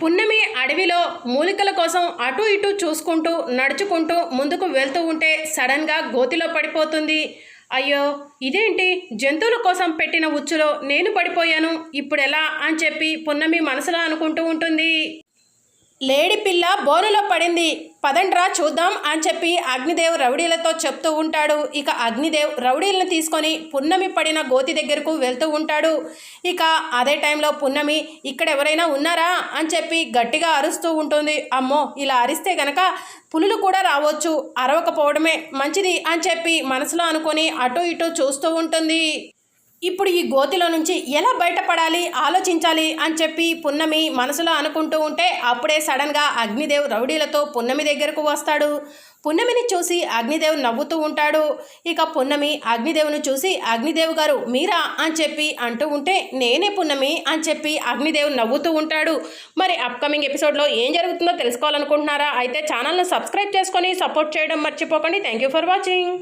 పున్నమి అడవిలో మూలికల కోసం అటు ఇటు చూసుకుంటూ నడుచుకుంటూ ముందుకు వెళ్తూ ఉంటే సడన్గా గోతిలో పడిపోతుంది. అయ్యో ఇదేంటి? జంతువుల కోసం పెట్టిన ఉచ్చులో నేను పడిపోయాను ఇప్పుడు ఎలా అని చెప్పి పున్నమి మనసులో అనుకుంటూ ఉంటుంది. లేడి పిల్ల బోనులో పడింది. పదండ్రా చూద్దాం అని చెప్పి అగ్నిదేవ్ రౌడీలతో చెప్తూ ఉంటాడు. ఇక అగ్నిదేవ్ రౌడీలను తీసుకొని పున్నమి పడిన గోతి దగ్గరకు వెళ్తూ ఉంటాడు. ఇక అదే టైంలో పున్నమి ఇక్కడ ఎవరైనా ఉన్నారా? అని చెప్పి గట్టిగా అరుస్తూ ఉంటుంది. అమ్మో ఇలా అరిస్తే గనక పులులు కూడా రావచ్చు. అరవకపోవడమే మంచిది అని చెప్పి మనసులో అనుకొని అటు ఇటు చూస్తూ ఉంటుంది. ఇప్పుడు ఈ గోతిలో నుంచి ఎలా బయటపడాలి ఆలోచించాలి అని చెప్పి పున్నమి మనసులో అనుకుంటూ ఉంటే అప్పుడే సడన్గా అగ్నిదేవ్ రౌడీలతో పున్నమి దగ్గరకు వస్తాడు. పున్నమిని చూసి అగ్నిదేవ్ నవ్వుతూ ఉంటాడు. ఇక పున్నమి అగ్నిదేవుని చూసి అగ్నిదేవ్ గారు మీరా? అని చెప్పి అంటూ ఉంటే నేనే పున్నమి అని చెప్పి అగ్నిదేవ్ నవ్వుతూ ఉంటాడు. మరి అప్కమింగ్ ఎపిసోడ్లో ఏం జరుగుతుందో తెలుసుకోవాలనుకుంటున్నారా? అయితే ఛానల్ను సబ్స్క్రైబ్ చేసుకొని సపోర్ట్ చేయడం మర్చిపోకండి. Thank you for watching